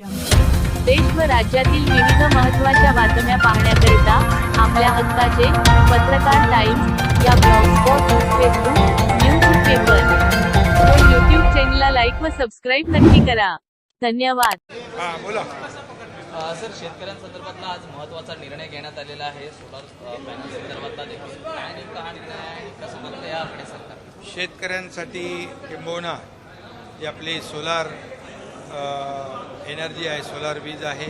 देश व राज्यातील विविध महत्त्वाच्या बातम्या पाहण्याकरिता आपल्या हक्काचे पत्रकार टाइम्स या ब्लॉगस्पॉट फेसबुक न्यूज पेपर. व यूट्यूब चॅनलला लाईक व सबस्क्राईब नक्की करा. धन्यवाद. हा सर शेतकऱ्यांसंदर्भातला आज महत्त्वाचा निर्णय घेण्यात आलेला आहे. सोलार पॅनल संदर्भातला देखील. काय नेमका निर्णय आहे? आणि कसं बघतं याकडे सरकार शेतकऱ्यांसाठी किंबहुना जी आपली सोलार एनर्जी आहे सोलार वीज आहे.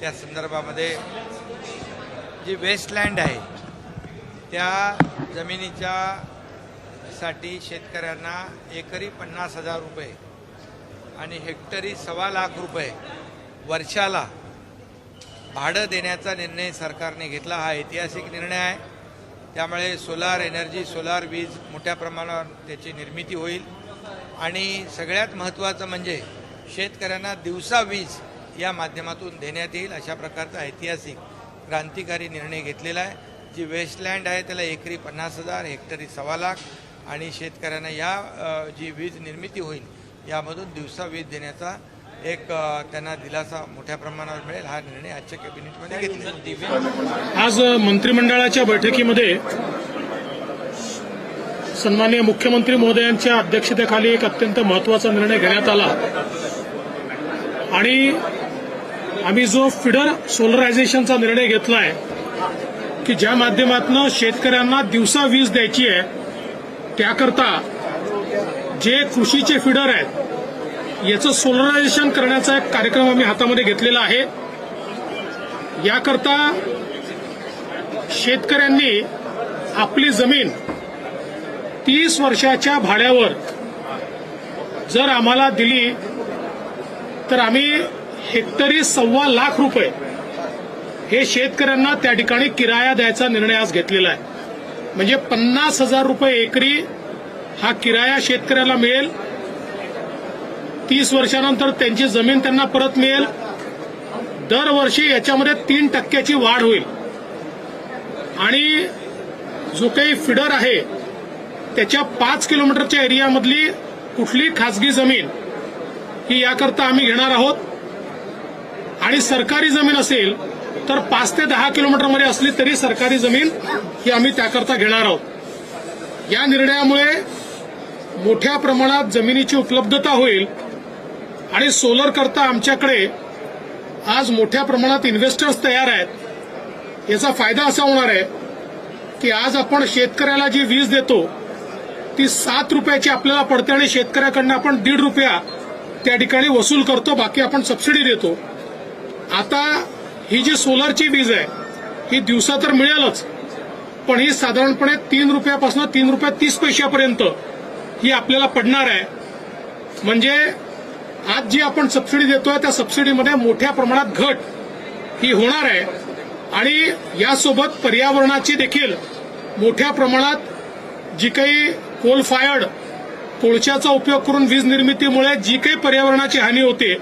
त्या संदर्भामध्ये जी वेस्टलँड आहे त्या जमिनीच्या साठी शेतकऱ्यांना एकरी पन्नास हजार रुपये आणि हेक्टरी सव्वा लाख रुपये वर्षाला भाडं देण्याचा निर्णय सरकारने घेतला. हा ऐतिहासिक निर्णय आहे. त्यामुळे सोलार एनर्जी सोलार वीज मोठ्या प्रमाणावर त्याची निर्मिती होईल. आणि सगळ्यात महत्त्वाचं म्हणजे शेतकऱ्यांना दिवसा वीज या माध्यमातून देण्यात येईल अशा प्रकारचा ऐतिहासिक क्रांतिकारी निर्णय घेतलेला आहे. जी वेस्टलँड आहे त्याला एकरी पन्नास हजार हेक्टरी सव्वा लाख आणि शेतकऱ्यांना या जी वीज निर्मिती होईल यामधून दिवसा वीज देण्याचा एक त्यांना दिलासा मोठ्या प्रमाणावर मिळेल. हा निर्णय आजच्या कॅबिनेटमध्ये घेतला आज मंत्रिमंडळाच्या बैठकीमध्ये सन्माननीय मुख्यमंत्री महोदयांच्या अध्यक्षतेखाली एक अत्यंत महत्त्वाचा निर्णय घेण्यात आला. आणि आम्ही जो फिडर सोलरायझेशनचा निर्णय घेतला आहे की ज्या माध्यमातून शेतकऱ्यांना दिवसा वीज द्यायची आहे त्याकरता जे कृषीचे फिडर आहेत याचं सोलरायझेशन करण्याचा एक कार्यक्रम आम्ही हातामध्ये घेतलेला आहे. याकरता शेतकऱ्यांनी आपली जमीन तीस वर्षाच्या भाड्यावर जर आम्हाला दिली तर आम्ही हेक्टरी सव्वा लाख रुपये हे शेतकऱ्यांना त्या ठिकाणी किराया द्यायचा निर्णय आज घेतलेला आहे. म्हणजे पन्नास हजार रुपये एकरी हा किराया शेतकऱ्याला मिळेल. तीस वर्षानंतर त्यांची जमीन त्यांना परत मिळेल. दरवर्षी याच्यामध्ये तीन टक्क्याची वाढ होईल. आणि जो काही फिडर आहे त्याच्या पाच किलोमीटरच्या एरियामधली कुठली खासगी जमीन ही याकरता आम्ही घेणार आहोत. आणि सरकारी जमीन असेल तर पाच ते दहा किलोमीटरमध्ये असली तरी सरकारी जमीन ही आम्ही त्याकरता घेणार आहोत. या निर्णयामुळे मोठ्या प्रमाणात जमिनीची उपलब्धता होईल आणि सोलर करता आमच्याकडे आज मोठ्या प्रमाणात इन्व्हेस्टर्स तयार आहेत. याचा फायदा असा होणार आहे की आज आपण शेतकऱ्याला जी वीज देतो ती सात रुपयाची आपल्याला पडते आणि शेतकऱ्याकडनं आपण दीड रुपया त्या ठिकाणी वसूल करतो बाकी आपण सबसिडी देतो. आता ही जी सोलरची वीज आहे ही दिवसा तर मिळेलच पण ही साधारणपणे तीन रुपयापासून तीन रुपये तीस पैशापर्यंत ही आपल्याला पडणार आहे. म्हणजे आज जी आपण सबसिडी देतोय त्या सबसिडीमध्ये मोठ्या प्रमाणात घट ही होणार आहे. आणि यासोबत पर्यावरणाची देखील मोठ्या प्रमाणात जी काही कोल फायर्ड कोळशाचा उपयोग करून वीज निर्मितीमुळे जी काही पर्यावरणाची हानी होते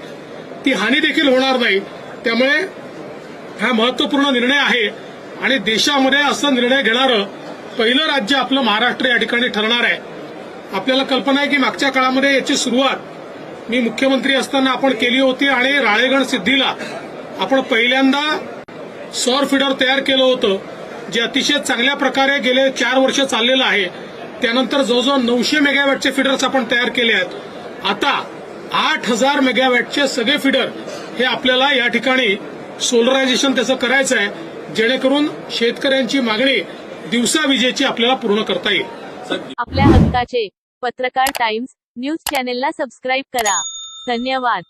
ती हानी देखील होणार नाही. त्यामुळे हा महत्त्वपूर्ण निर्णय आहे आणि देशामध्ये असं निर्णय घेणारं पहिलं राज्य आपलं महाराष्ट्र या ठिकाणी ठरणार आहे. आपल्याला कल्पना आहे की मागच्या काळामध्ये याची सुरुवात मी मुख्यमंत्री असताना आपण केली होती आणि राळेगण सिद्धीला आपण पहिल्यांदा सौर फिडर तयार केलं होतं जे अतिशय चांगल्या प्रकारे गेले चार वर्ष चाललेलं आहे. त्यानंतर जवळजवळ नऊशे मेगावॅटचे फिडर्स आपण तयार केले आहेत. आता आठ हजार मेगावॅटचे सगळे फिडर हे आपल्याला या ठिकाणी सोलरायझेशन त्याचं करायचं आहे. जेणेकरून शेतकऱ्यांची मागणी दिवसा विजेची आपल्याला पूर्ण करता येईल. आपल्या हक्काचे पत्रकार टाइम्स न्यूज चॅनेलला सबस्क्राईब करा. धन्यवाद.